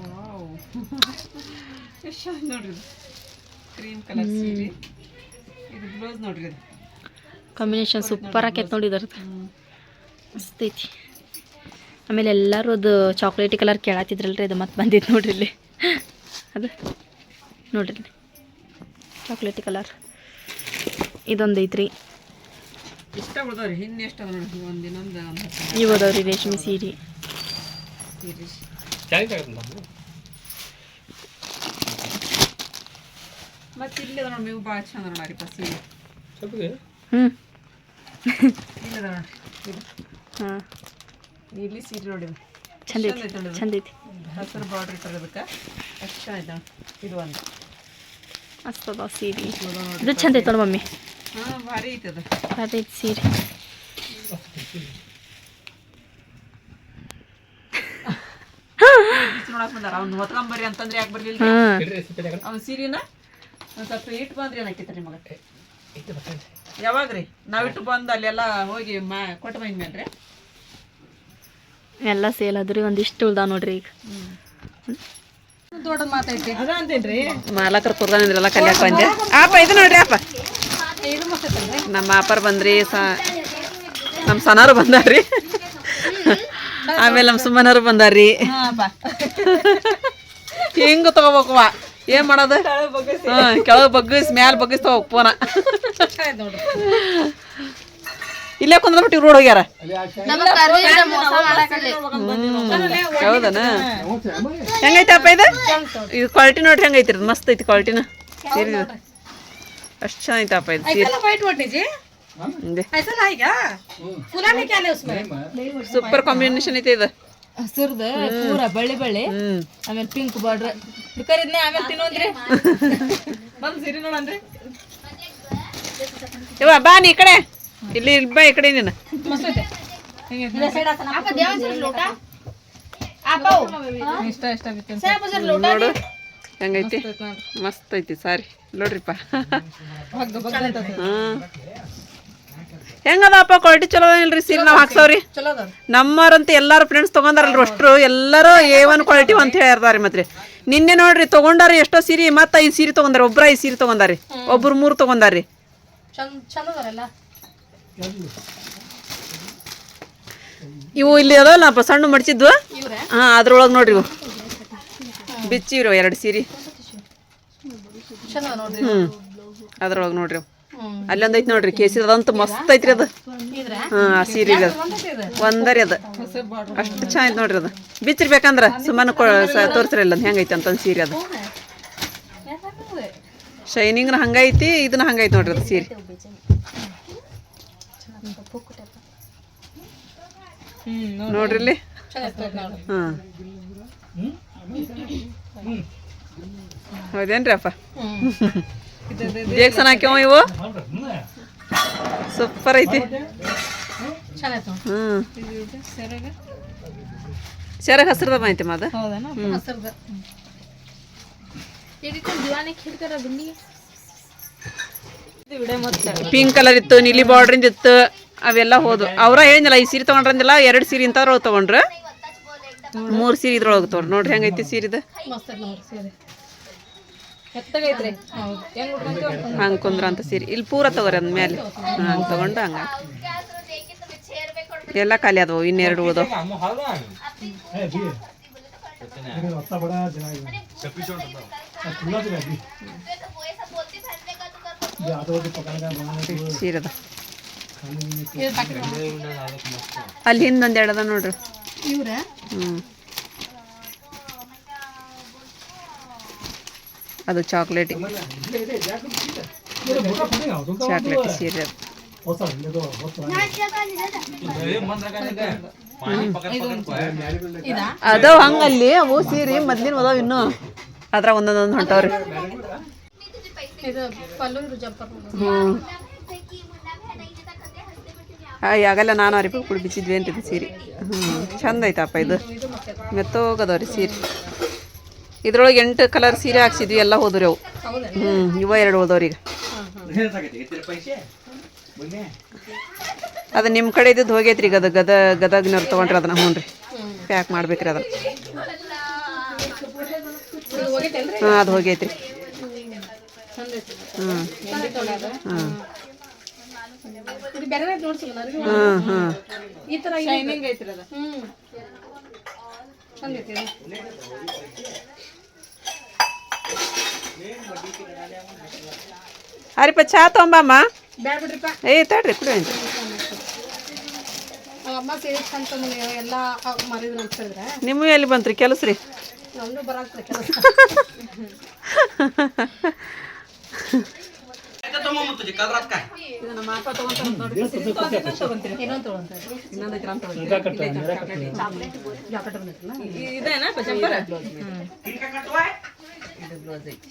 ವಾವ್. ಎಷ್ಟು ನೋಡ್ರಿ ಇದು. ಕ್ರೀಮ್ ಕಲರ್ ಸೀರೆ. ಇದು ಬ್ಲೌಸ್ ನೋಡ್ರಿ ಇದು. ಕಾಂಬಿನೇಷನ್ ಸೂಪರ್ ಆಕೈತೆ ನೋಡಿ ಮಸ್ತೈತಿ ಆಮೇಲೆ ಎಲ್ಲರೂ ಅದು ಚಾಕ್ಲೇಟಿ ಕಲರ್ ಕೇಳತ್ತಿದ್ರಲ್ರಿ ಅದು ಮತ್ತೆ ಬಂದಿತ್ತು ನೋಡ್ರಿ ಇಲ್ಲಿ. ಅದು ನೋಡ್ರಿ ಚಾಕ್ಲೇಟ್ ಕಲರ್ ಇದೊಂದು ಐತ್ರಿ. ಇಷ್ಟ ಉಳ್ದವ್ರಿ ಹಿಂದೆ ಎಷ್ಟು ಇವು ಅದಾವ್ರಿ ರೇಷ್ಮೆ ಸೀರೆ. ಸೀರೆ ಮತ್ತೆ ಇಲ್ಲಿ ಅದ ನೋಡಿ ಭಾಳ ಚಂದ ನೋಡ್ರಿಪ್ಪ ಸೀರೆ ಹ್ಞೂ ಇಲ್ಲಿ ಅದ ನೋಡ್ರಿ ಇದು ಹಾಂ ಇಲ್ಲಿ ಸೀರೆ ನೋಡಿ. ಚಂದ ಚಂದ ಐತಿ ಐತಿ ಚಂದ ಐತಿ ಹಸಿರು ಬಾರ್ಡ್ರ್ ಇಟ್ಟರೆ ಅದಕ್ಕೆ ಅಷ್ಟು ಚೆನ್ನಾಗಿ ನೋಡಿ ಇದು ಒಂದು ಮಸ್ತ್ ಅದಾವ ಸೀರೆ ಇದು ನೋಡ್ರಿ. ಚಂದ ಐತಲ್ಲ ನೋಡಿ ಮಮ್ಮಿ ಹಾಂ ಭಾರಿ ಐತಿ ಅದು ಐತಿ ಸೀರೆ ನೋಡಕ್ ಬಂದಾರ. ಅವ್ನು ಹೊತ್ಕೊಂಬರ್ರಿ ಅಂತಂದ್ರೆ ಯಾಕೆ ಬರ್ಲಿಲ್ಲ ಅವ್ನ ಸೀರೆನ ಒಂದ್ ಸ್ವಲ್ಪ ಇಟ್ಟು ಬಂದ್ರಿ ಏನಾಕೈತೆ ನಿಮಗೆ? ಯಾವಾಗ ರೀ? ನಾವು ಇಟ್ಟು ಬಂದು ಅಲ್ಲೆಲ್ಲ ಹೋಗಿ ಮಾ ಕೊಟ್ಟು ಬಂದ್ಮೇಲೆ ಎಲ್ಲ ಸೇಲ್ ಅದ್ರಿ ಒಂದಿಷ್ಟು ಉಳ್ದಾವ ನೋಡ್ರಿ ಈಗ. ದೊಡ್ಡ ಮಾತೈತಿ. ಅದ ಅಂತೇನ್ರಿ? ಮಾಲಕರ ತುರ್ದಾನಿದ್ರಲ್ಲ ಕಲ್ಯಾಕ ಬಂದೆ. ಆಪ ಇದು ನೋಡ್ರಿ ಅಪ್ಪ ನಮ್ಮ ಅಪ್ಪರ್ ಬಂದ್ರಿ ಸ ನಮ್ಮ ಸನಾರು ಬಂದಾರ್ರಿ ಆಮೇಲೆ ನಮ್ಮ ಸುಮ್ಮನರು ಬಂದಾರಿ ಹಾಂ ಬಾ. ಹಿಂಗ ತಗೋಬೇಕವ ಏನ್ ಮಾಡೋದು? ಹಾ ಕೆಳಗೆ ಬಗ್ಗಿಸ್ ಮ್ಯಾಲ ಬಗ್ಗಿಸ್ ತಗೋಕ್ ಫೋನ ಇಲ್ಲೇ ಕುಂದ್ಬಿಟ್ಟು ರೋಡ್ ಹೋಗ್ಯಾರ. ಹೌದನ? ಹೆಂಗೈತೆ ಅಪ್ಪ ಇದು? ಇದು ಕ್ವಾಲಿಟಿ ನೋಡ್ರಿ ಹೆಂಗೈತಿ ಇದು? ಮಸ್ತ್ ಐತಿ ಕ್ವಾಲಿಟಿನ. ಅಷ್ಟು ಚೆನ್ನಾಗೈತಪ್ಪ ಇದು ಸೀರೆ वाइट वाटने जी ಹಿಂದೆ ऐसा लाएगा फुला में क्या ले उसमें ಸೂಪರ್ ಕಾಂಬಿನೇಷನ್ ಐತೆ ಇದು ಹಸಿರ್ದ ಪೂರ ಬಳ್ಳಿ ಬಳ್ಳಿ ಹ್ಮ್ ಆಮೇಲೆ ಪಿಂಕ್ ಬಾರ್ಡ್ರ್ ಕರಿದ್ನೆ ಆಮೇಲೆ ತಿನ್ನೋದ್ರಿ ಬಂದ್ ಸೀರೆ ನೋಡನ್ರಿ ಇವ ಬಾ ನೀ ಈ ಕಡೆ ಇಲ್ಲಿ ಇಲ್ಲಿ ಬಾ ಈ ಕಡೆ ನೀನು ಮಸ್ತ್ ಐತೆ ಅಪ್ಪ ದೇವಂದ್ರ ಲೋಟ ಇಷ್ಟ ಇಷ್ಟ ಬಿತ್ತು ನೋಡು ಹೆಂಗೈತಿ ಮಸ್ತ್ ಐತಿ ಸಾರಿ ನೋಡ್ರಿಪ್ಪ ಹಗ್ಗ ಬಗ್ಗ ಅಂತ ಹ್ಮ್ ಹೆಂಗದಪ್ಪ ಕ್ವಾಲಿಟಿ ಚಲೋ ಇಲ್ರಿ ಸೀರೆ ನಾವು ಹಾಕ್ಸವ್ರಿ ನಮ್ಮರಂತ ಎಲ್ಲಾರು ಫ್ರೆಂಡ್ಸ್ ತಗೊಂಡಾರಲ್ರಿ ಅಷ್ಟು ಎಲ್ಲರೂ ಎ ಒನ್ ಕ್ವಾಲಿಟಿ ಅಂತ ಹೇಳ್ತಾರೆ ಮತ್ತೆ ನಿನ್ನೆ ನೋಡ್ರಿ ತಗೊಂಡಾರ ಎಷ್ಟೋ ಸೀರೆ ಮತ್ತೆ ಐದು ಸೀರೆ ತಗೊಂಡಾರ ಒಬ್ರ ಐದು ಸೀರೆ ತೊಗೊಂಡಾರಿ ಒಬ್ರು ಮೂರು ತಗೊಂಡಾರಿ ಇವು ಇಲ್ಲಿ ಅದಾವಲ್ಲ ಸಣ್ಣ ಮಡ್ಚಿದ್ವು ಹಾಂ ಅದ್ರೊಳಗೆ ನೋಡ್ರಿ ಇವು. ಬಿಚ್ಚಿವ್ರಿ ಎರಡು ಸೀರೆ ಹ್ಞೂ ಅದ್ರೊಳಗೆ ನೋಡ್ರಿ ಅವು ಅಲ್ಲೊಂದ್ ಐತಿ ನೋಡ್ರಿ ಕೇಸಿ ಅದಂತೂ ಮಸ್ತ್ ಐತ್ರಿ ಅದು. ಹಾ ಆ ಸೀರೆ ಅದು. ಒಂದರಿ ಅದು. ಅಷ್ಟು ಚೆನ್ನಾಗಿ ನೋಡ್ರಿ ಅದು. ಬಿಚ್ಚಿರ್ಬೇಕಂದ್ರ ಸುಮ್ಮನೆ ತೋರಿಸ್ರಲ್ಲ ಹೆಂಗೈತೆ ಅಂತ ಸೀರೆ ಅದು. ಶೈನಿಂಗ್ನ ಹಂಗೈತಿ ಇದನ್ನ ಹಂಗೈತಿ ನೋಡ್ರಿ ಅದು ಸೀರೆ. ನೋಡ್ರಿ ಇಲ್ಲಿ ಹಾಂ. ಹೌದೇನ್ರಿ ಅಪ್ಪ? ಬೇಗ ಹಾಕ್ಯವ ಇವು? ಸೂಪರ್ ಐತಿ. ಹ್ಮ್. ಸೆರಗ. ಸೆರಗ್ ಹಸ್ರದ ಮಾಹಿತಿ ಮದ ಪಿಂಕ್ ಕಲರ್ ಇತ್ತು ನೀಲಿ ಬಾರ್ಡ್ರಿಂದ ಇತ್ತು ಅವೆಲ್ಲ ಹೋದು ಅವ್ರ ಹೇಳಿದ್ನಲ್ಲ ಈ ಸೀರೆ ತಗೊಂಡ್ರಂದಿಲ್ಲ ಎರಡು ಸೀರೆ ಇಂಥವ್ರೊಳಗೆ ತಗೊಂಡ್ರ. ಮೂರು ಸೀರೆ ಇದ್ರೊಳಗೆ ತೊಗೊಂಡ್ರು. ನೋಡ್ರಿ ಹೆಂಗೈತಿ ಸೀರೆದು ಮಸ್ತ್ ಐತಿ ನೋಡ್ರಿ ಸೀರೆ ಎತ್ತಗೈತ್ರಿ ಹೌದು ಹೆಂಗ್ ಕುಂದ್ರ ಅಂತ ಸೀರೆ. ಇಲ್ಲಿ ಪೂರ ತಗೋರಿ ಅಂದ ಮೇಲೆ ಹಂಗೆ ಹಂಗ ಹಂಗೆ. ಎಲ್ಲ ಖಾಲಿ ಅದಾವು ಇನ್ನೆರಡು ಉಳ್ದವು. ಸೀರದ ಅಲ್ಲಿ ಹಿಂದೊಂದು ಎರಡದ ನೋಡ್ರಿ. ಇವ್ರ? ಹ್ಞೂ ಅದು ಚಾಕ್ಲೇಟ್ ಚಾಕ್ಲೇಟ್ ಸೀರೆ ಅದಾವ ಹಂಗಲ್ಲಿ, ಅವು ಸೀರೆ ಮೊದ್ಲಿನ ಅದಾವ ಇನ್ನು ಅದ್ರ ಒಂದೊಂದೊಂದು ಹೊಂಟವ್ರಿ. ಹ್ಞೂ ಆಗಲ್ಲ ನಾನು ಅವ್ರಿಗೆ ಕುಡಿ ಬಿಚ್ಚಿದ್ವಿ ಅಂತಿದ್ದು ಸೀರೆ. ಹ್ಞೂ ಚಂದ ಐತಪ್ಪ ಇದು. ಮೆತ್ತೋಗದವ್ರಿ ಸೀರೆ. ಇದ್ರೊಳಗೆ ಎಂಟು ಕಲರ್ ಸೀರೆ ಹಾಕ್ಸಿದ್ವಿ, ಎಲ್ಲ ಹೋದ್ರಿ ಅವು ಹ್ಞೂ ಇವ ಎರಡು ಹೋದವ್ರಿ ಈಗ. ಅದು ನಿಮ್ಮ ಕಡೆ ಇದ್ದಿದ್ದು ಹೋಗೈತ್ರಿ ಈಗ ಅದು ಗದ, ಗದಗ್ನವ್ರು ತೊಗೊಂಡ್ರಿ ಅದನ್ನ ಹ್ಞೂ ರೀ ಪ್ಯಾಕ್ ಮಾಡ್ಬೇಕ್ರಿ ಅದನ್ನ. ಹಾಂ, ಅದು ಹೋಗೈತ್ರಿ. ಹ್ಞೂ ಹಾಂ ಹಾಂ ಹಾಂ. ಈ ಶೈನಿಂಗ್ ಐತ್ರಿ ಅದ. ಇದು. ಅರಿಪ ಚಾ ತೊಂಬಮ್ಮ ಏ ತಡ್ರಿ ಕುಡಿ ಅಂತ ನಿಮ್ಮೂ ಎಲ್ಲಿ ಬಂತ್ರಿ ಕೆಲಸ. ರೀ ನಮ್ದು ಬರಾಕ್ತದೆ ಕೆಲಸ ಇದು ನಮ್ಮ ಅಪ್ಪ ತಗೊಂತಾರ ನೋಡ್ರಿ ಸೀರೆ ತಗೊಂಡ್ ಇನ್ನೊಂದ್ ತಗೊಂತೀರಿ ಇನ್ನೊಂದು ತೊಗೊಂತಾರೆ ಇನ್ನೊಂದು ಐತಿ ಅಂತ ತಗೊಂತೀರಿ. ಇಲ್ಲೇ ಐತಿ ಚಾಕ್ಲೇಟ್. ಇ- ಇದೇನಾ ಜಂಪರ್ ಇದು ಬ್ಲೌಸ್ ಐತಿ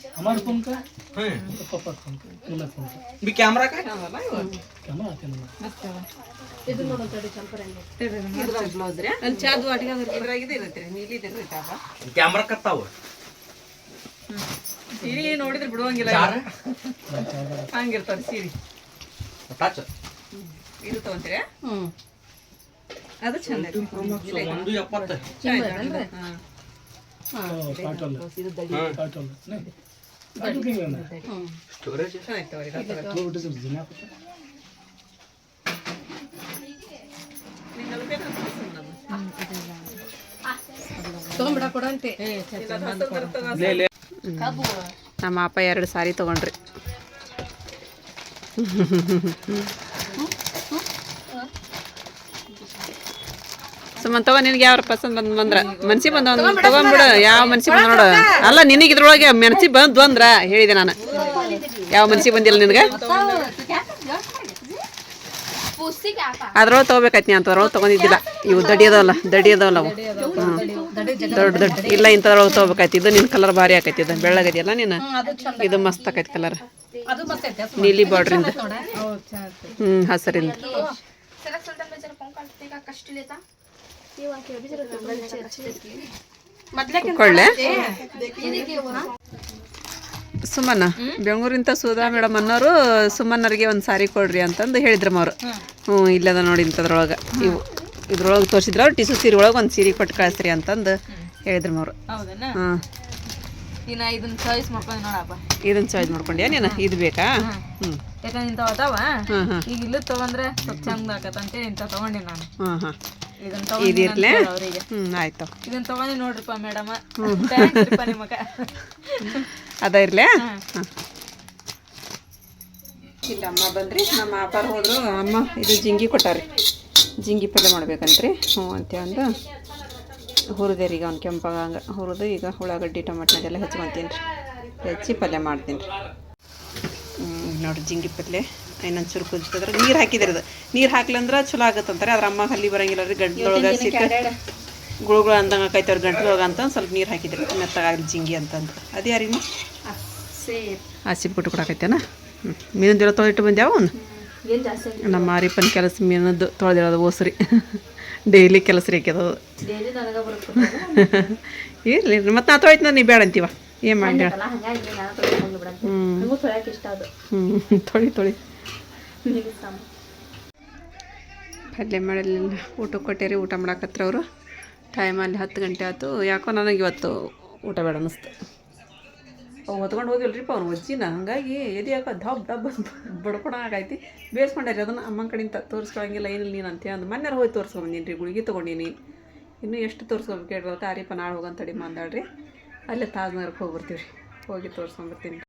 मी कॅमेरा काय ಹೌದಲ್ಲ ಇವು? ಇದು ನೋಡೋಂತಡಿ ಚಂಪರ್ ಹೆಂಗೆ ಇದ್ರಾಗ ಬ್ಲೌಸ್ ರೀ ಅಲ್ಲಿ ಚಾದು ಅಡಿಗೆ ಇದ್ರಾಗ ಇದು ಇರುತ್ತೆ ರೀ ನೀಲಿ ಇದು ಇರುತ್ತೆ ಅಪ್ಪ कॅमेरा करता हो ಸೀರೆ ನೋಡಿದ್ರೆ ಬಿಡುವಂಗಿಲ್ಲ. ಹಂಗಿರ್ತಾರೆ ಸೀರೆ. ಇದು ತಗೊಂತೀರಿ ಅದು ಚಂದ. ತೊಗೊಂಡ್ಬಿಡ ಕೊಡಂತೆ ನಮ್ಮ ಅಪ್ಪ ಎರಡು ಸಾರಿ ತಗೊಂಡ್ರಿ. ಸುಮ್ಮನ್ ತಗೋ ನಿನಗೆ ಯಾವ ಪಸಂದ್ ಬಂದ್ ಬಂದ್ರ? ಮನ್ಸಿ ಬಂದ ತಗೊಂಡ್ಬಿಡು ಯಾವ ಮನ್ಸಿ ಬಂದ ನೋಡು. ಅಲ್ಲ ನಿನಗೆ ಇದ್ರೊಳಗೆ ಮನ್ಸಿ ಬಂದ್ ಬಂದ್ರ ಹೇಳಿದೆ ನಾನು. ಯಾವ ಮನ್ಸಿ ಬಂದಿಲ್ಲ ನಿನಗೆ? ಅದ್ರೊಳಗೆ ತೊಗೋಬೇಕಾಯ್ತು ನೀ ಅಂಥದ್ರೊಳಗೆ ತಗೊಂಡಿದ್ದಿಲ್ಲ. ಇವು ದಡಿ ಅದಾವಲ್ಲ ದಡಿ ಅದಾವಲ್ಲ ಅವು ಹ್ಞೂ ದೊಡ್ಡ ದೊಡ್ಡ. ಇಲ್ಲ ಇಂಥದ್ರೊಳಗೆ ತಗೋಬೇಕೈತಿ ಇದು ನಿನ್ನ ಕಲರ್ ಭಾರಿ ಆಕೈತಿ ಇದು ಬೆಳ್ಳಗದೆಯಲ್ಲ ನೀನು? ಇದು ಮಸ್ತ್ ಆಕೈತಿ ಕಲರ್ ನೀಲಿ ಬಾರ್ಡ್ರಿಂದ ಹ್ಞೂ ಹಸರಿಂದ. ಕೊಳ್ಳೆ ಸುಮನ ಬೆಂಗಳೂರಿಂದ ಸುಧಾ ಮೇಡಮ್ ಅನ್ನೋರು ಸುಮನ್ನರಿಗೆ ಒಂದು ಸಾರಿ ಕೊಡ್ರಿ ಅಂತಂದು ಹೇಳಿದ್ರಮ್ಮ ಅವರು ಹ್ಞೂ ಇಲ್ಲದ ನೋಡಿ ಇಂಥದ್ರೊಳಗೆ. ಇವು ಇದ್ರೊಳಗೆ ತೋರಿಸಿದ್ರ ಅವ್ರು ಟಿಸು ಸೀರೆ ಒಳಗೆ ಒಂದು ಸೀರೆ ಕೊಟ್ಟು ಕಳಿಸ್ರಿ ಅಂತಂದು ಹೇಳಿದ್ರಮ್ಮ ಅವರು ಹಾಂ ಇದನ್ನ ಚಾಯ್ಸ್ ಮಾಡ್ಕೊಂಡು ನೋಡಪ್ಪ. ಇದನ್ನು ಚಾಯ್ಸ್ ಮಾಡ್ಕೊಂಡ್ಯಾ ನೀನು? ಇದು ಬೇಕಾ? ಹ್ಞೂ. ಯಾಕಂದ್ರೆ ಇಂಥವ್ ಅದಾವ. ಈಗ ಇಲ್ಲ ತಗೊಂಡ್ರೆ ಸ್ವಲ್ಪ ಚಂದ ಆಕತ್ತಂತೆ ಇಂಥ ತೊಗೊಂಡೆ ನಾನು. ಹಾಂ ಹಾಂ ಇದಿರ್ಲೆ? ಹ್ಮ್ ಆಯ್ತು. ಇದನ್ನ ತಗೊಂಡಿ ನೋಡ್ರಿಪ್ಪ ಮೇಡಮ್. ನಿಮಗ ಅದ ಇರ್ಲೆ? ಇಲ್ಲ ಅಮ್ಮ ಬಂದ್ರಿ. ನಮ್ಮ ಅಪ್ಪಾರ ಹೋದ್ರು. ಅಮ್ಮ ಇದು ಜಿಂಗಿ ಕೊಟ್ಟಾರಿ ಜಿಂಗಿ ಪಲ್ಯ ಮಾಡ್ಬೇಕಂತ್ರಿ. ಹ್ಞೂ ಅಂತ ಅಂದು ಹುರಿದೆ ರೀ ಈಗ ಅವ್ನು ಕೆಂಪಾಗ ಹಂಗೆ. ಹುರಿದು ಈಗ ಉಳ್ಳಾಗಡ್ಡಿ ಟೊಮೆಟೊನೆಲ್ಲ ಹೆಚ್ಕೊತೀನಿ ರೀ. ಹೆಚ್ಚಿ ಪಲ್ಯ ಮಾಡ್ತೀನಿ ರೀ. ನೋಡಿರಿ ಜಿಂಗಿ ಪಲ್ಯ. ಇನ್ನೊಂದು ಚೂರು ಕುದಿತಂದ್ರೆ ನೀರು ಹಾಕಿದ್ರಿ ಅದು. ನೀರು ಹಾಕ್ಲಂದ್ರೆ ಚಲೋ ಆಗತ್ತಂತಾರೆ ಅದ್ರ ಅಮ್ಮ ಹಲ್ಲಿ ಬರಂಗಿಲ್ಲ ರೀ ಗಂಟ್ಲೊಳಗೆ ಸಿಕ್ಕ ಗುಳುಗಳು ಅಂದಂಗೆ ಆಕೈತೆ ಅವ್ರ ಗಂಟ್ಲೊಳಗೆ ಅಂತ ಸ್ವಲ್ಪ ನೀರು ಹಾಕಿದ್ರಿ ಮೆತ್ತಗಾಗಲಿ ಜಿಂಗಿ ಅಂತಂದು ಅದು ಯಾರಿ ಹಸಿ ಬಿಟ್ಟು ಕೊಡಕೈತೇನ ಹ್ಞೂ ಮೀನಿಂದೆಲ್ಲ ತೊಳಿಟ್ಟು ಬಂದ್ಯಾವ ಅವನು? ನಮ್ಮ ಮಾರಿಪ್ಪನ ಕೆಲಸ ಮೀನದ್ದು ತೊಳೆದಿರೋದು ಓಸ್ರಿ. ಡೈಲಿ ಕೆಲಸ ರೀ ಆಕ್ಯದ ಅದು ಇರಲಿ ಮತ್ತೆ ನಾ ತೊಳಿತ ನೀ ಬೇಡ ಅಂತೀವ? ಏನು ಮಾಡಿ ಹ್ಞೂ ಹ್ಞೂ ತೊಳಿ ತೊಳಿ. ಪಲ್ಯ ಮಾಡಲಿಲ್ಲ ಊಟ ಕೊಟ್ಟೇರಿ, ಊಟ ಮಾಡಕತ್ರ ಅವರು. ಟೈಮ್ ಅಲ್ಲಿ ಹತ್ತು ಗಂಟೆ ಆಯ್ತು. ಯಾಕೋ ನನಗೆ ಇವತ್ತು ಊಟ ಬೇಡ ಅನ್ನಿಸ್ತು. ಅವು ಹೊತ್ಕೊಂಡು ಹೋಗಿಲ್ರಿಪ್ಪ ಅವ್ನು ಒಜ್ಜಿನ ಹಂಗಾಗಿ ಎದೆ ಯಾಕೋ ಡಬ್ ಡಬ್ ಬಡ್ಕೊಳ ಆಗೈತಿ ಬೇಯಿಸ್ಕೊಂಡ್ರಿ ಅದನ್ನು ಅಮ್ಮನ ಕಡೆಯಿಂದ ತೋರಿಸ್ಕೊಳಂಗಿಲ್ಲ, ಏನಿಲ್ಲ ನೀನು ಅಂತ ಅಂದು. ಮನೆಯವ್ರು ಹೋಗಿ ತೋರಿಸ್ಕೊಂಬಂದೀನಿ ರೀ ಗುಳಿಗೆ ತೊಗೊಂಡೀನಿ. ಇನ್ನೂ ಎಷ್ಟು ತೋರಿಸ್ಕೊಬೇಕು ಹೇಳ್ರಿ ಆರಿಪ್ಪ ನಾಳೆ ಹೋಗಂತಡಿ ಮಾತಾಡ್ರಿ ಅಲ್ಲೇ ತಾಜ್ನಗರಕ್ಕೆ ಹೋಗಿ ಬರ್ತೀವಿ ರೀ ಹೋಗಿ ತೋರಿಸ್ಕೊಂಬರ್ತೀನಿ.